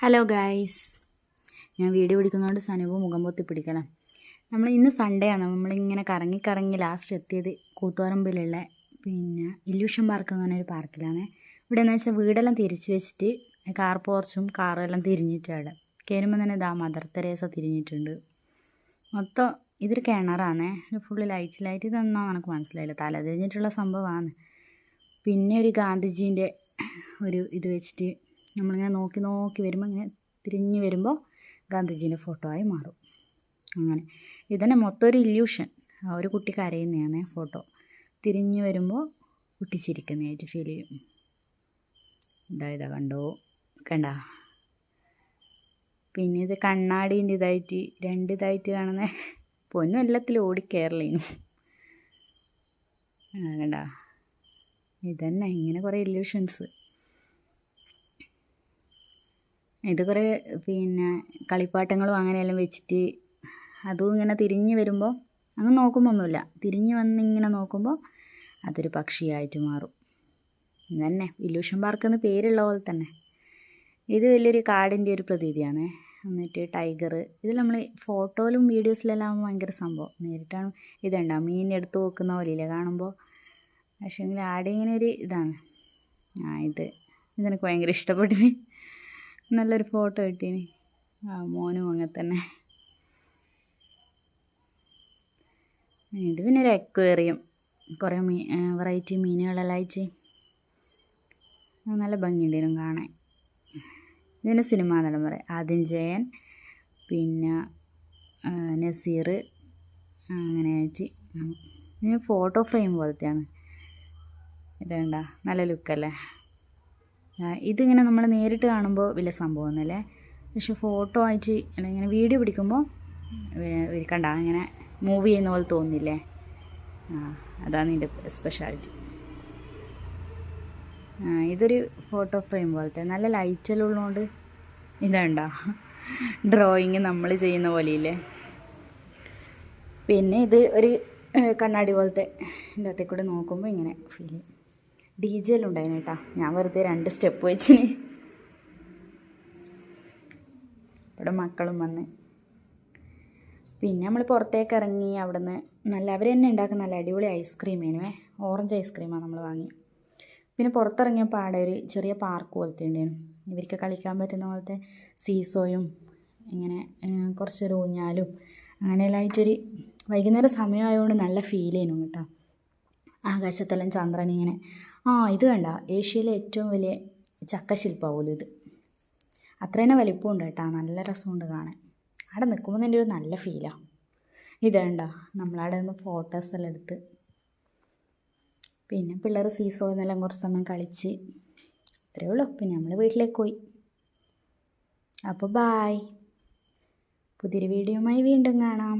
Hello guys ഞാൻ video പിടിക്കുന്നതുകൊണ്ട് സനുവ് മുഖം പൊത്തി പിടിക്കണം നമ്മൾ ഇന്ന് സൺഡേ ആണ്. നമ്മളിങ്ങനെ കറങ്ങി കറങ്ങി ലാസ്റ്റ് എത്തിയത് കൂത്തുപറമ്പിലുള്ള പിന്നെ ഇല്യൂഷൻ പാർക്ക് എന്ന് പറഞ്ഞൊരു പാർക്കിലാണ് ഇവിടെ എന്ന് വെച്ചാൽ വീടെല്ലാം തിരിച്ച് വെച്ചിട്ട് കാർ പോർച്ചും കാറും എല്ലാം തിരിഞ്ഞിട്ടാണ് കയറുമ്പോൾ തന്നെ ഇതാ മദർ തെരേസ തിരിഞ്ഞിട്ടുണ്ട്. മൊത്തം ഇതൊരു കിണറാണ് ഫുള്ള് ലൈറ്റ് ലൈറ്റ് തന്നാൽ നമുക്ക് മനസ്സിലായില്ല. തല തിരിഞ്ഞിട്ടുള്ള സംഭവമാണ് പിന്നെ ഒരു ഗാന്ധിജീന്റെ ഒരു ഇത് വെച്ചിട്ട് നമ്മളിങ്ങനെ നോക്കി നോക്കി വരുമ്പോൾ ഇങ്ങനെ തിരിഞ്ഞ് വരുമ്പോൾ ഗാന്ധിജീന്റെ ഫോട്ടോ ആയി മാറും. അങ്ങനെ. ഇതന്നെ മൊത്തം ഒരു ഇല്യൂഷൻ ആ ഒരു കുട്ടി കരയുന്നതാണ് ഫോട്ടോ തിരിഞ്ഞ് വരുമ്പോൾ കുട്ടി ചിരിക്കുന്നതായിട്ട് ഫീൽ ചെയ്യും. ഇതാ ഇതാ കണ്ടോ? കണ്ട? പിന്നെ ഇത് കണ്ണാടീന്റെ ഇതായിട്ട് രണ്ട് ഇതായിട്ട് കാണുന്ന. പൊന്നും എല്ലാത്തിലും ഓടിക്കയറലേനും കണ്ട? ഇതന്നെ ഇങ്ങനെ കുറേ ഇല്യൂഷൻസ് ഇത് കുറേ പിന്നെ കളിപ്പാട്ടങ്ങളും അങ്ങനെയെല്ലാം വെച്ചിട്ട് അതും ഇങ്ങനെ തിരിഞ്ഞ് വരുമ്പോൾ അങ്ങ് നോക്കുമ്പോൾ ഒന്നുമില്ല തിരിഞ്ഞ് വന്നിങ്ങനെ നോക്കുമ്പോൾ അതൊരു പക്ഷിയായിട്ട് മാറും. ഇതന്നെ ഇല്യൂഷൻ പാർക്ക് എന്ന് പേരുള്ള പോലെ തന്നെ. ഇത് വലിയൊരു കാടിന്റെ ഒരു പ്രതീതിയാണ്. എന്നിട്ട് ടൈഗർ ഇത് നമ്മൾ ഫോട്ടോയിലും വീഡിയോസിലെല്ലാം ഭയങ്കര സംഭവം. നേരിട്ടാണ് ഇതുണ്ടോ മീൻ എടുത്ത് വെക്കുന്ന പോലെയില്ല കാണുമ്പോൾ. പക്ഷേ ആടെ ഇങ്ങനെ ഒരു ഇതാണ്. ആ ഇത്. ഇതെനിക്ക് ഭയങ്കര ഇഷ്ടപ്പെട്ടിന് നല്ലൊരു ഫോട്ടോ കിട്ടീന്. ആ മോനും അങ്ങനെ തന്നെ. ഇത് പിന്നെ ഒരു അക്വേറിയം. കുറേ മീ വെറൈറ്റി മീനുകളെല്ലാം അയച്ച് നല്ല ഭംഗിയുണ്ടായിരുന്നു കാണാൻ. ഇതിന്റെ സിനിമ നടൻ പറയാം ആദിൻ ജയൻ പിന്നെ നസീർ അങ്ങനെ അയച്ച് ഫോട്ടോ ഫ്രെയിം പോലത്തെയാണ്. ഇതേണ്ട നല്ല ലുക്കല്ലേ? ഇതിങ്ങനെ നമ്മൾ നേരിട്ട് കാണുമ്പോൾ വലിയ സംഭവമൊന്നുമല്ലേ. പക്ഷെ ഫോട്ടോ ആയിട്ട് ഇങ്ങനെ വീഡിയോ പിടിക്കുമ്പോൾ കണ്ട ഇങ്ങനെ മൂവ് ചെയ്യുന്ന പോലെ തോന്നില്ലേ ആ അതാണ് ഇതിന്റെ സ്പെഷ്യാലിറ്റി ആ ഇതൊരു ഫോട്ടോ ഫ്രെയിം പോലത്തെ നല്ല ലൈറ്റെല്ലാം ഉള്ളതുകൊണ്ട് ഇതുണ്ടോ? ഡ്രോയിങ് നമ്മൾ ചെയ്യുന്ന പോലെയില്ലേ? പിന്നെ ഇത് ഒരു കണ്ണാടി പോലത്തെ ഇതിന്റെ അകത്തേക്കൂടെ നോക്കുമ്പോൾ ഇങ്ങനെ ഫീൽ ചെയ്യും ഡി ജെല്ലാം ഉണ്ടായിരുന്നു കേട്ടാ ഞാൻ വെറുതെ രണ്ട് സ്റ്റെപ്പ് വെച്ചിന്. ഇവിടെ മക്കളും വന്ന്. പിന്നെ നമ്മൾ പുറത്തേക്ക് ഇറങ്ങി അവിടെ നിന്ന് നല്ല അവർ തന്നെ ഉണ്ടാക്കുന്ന നല്ല അടിപൊളി ഐസ്ക്രീം ആയിരുന്നേ ഓറഞ്ച് ഐസ്ക്രീമാണ് നമ്മൾ വാങ്ങി. പിന്നെ പുറത്തിറങ്ങിയപ്പോൾ അവിടെ ഒരു ചെറിയ പാർക്ക് പോലത്തെ ഉണ്ടായിരുന്നു ഇവർക്ക് കളിക്കാൻ പറ്റുന്ന പോലത്തെ സീസോയും ഇങ്ങനെ കുറച്ചൊരു ഊഞ്ഞാലും അങ്ങനെയെല്ലാമായിട്ടൊരു വൈകുന്നേരം സമയമായതുകൊണ്ട് നല്ല ഫീൽ ചെയ്യുന്നു കേട്ടോ ആകാശത്തെല്ലാം ചന്ദ്രൻ ഇങ്ങനെ ആ ഇത് കണ്ട. ഏഷ്യയിലെ ഏറ്റവും വലിയ ചക്കശില്പ പോലും ഇത്. അത്ര തന്നെ വലിപ്പമുണ്ട് കേട്ടോ. നല്ല രസമുണ്ട് കാണാൻ. അവിടെ നിൽക്കുമ്പോൾ തന്നെ ഒരു നല്ല ഫീലാണ് ഇത് കണ്ട. നമ്മളവിടെ നിന്ന് ഫോട്ടോസ് എല്ലാം എടുത്ത്. പിന്നെ പിള്ളേർ സീസോ എന്നെല്ലാം കുറച്ച് സമയം കളിച്ച്. അത്രയേ ഉള്ളൂ. പിന്നെ നമ്മൾ വീട്ടിലേക്ക് പോയി. അപ്പോൾ ബായ് പുതിയൊരു വീഡിയോയുമായി വീണ്ടും കാണാം.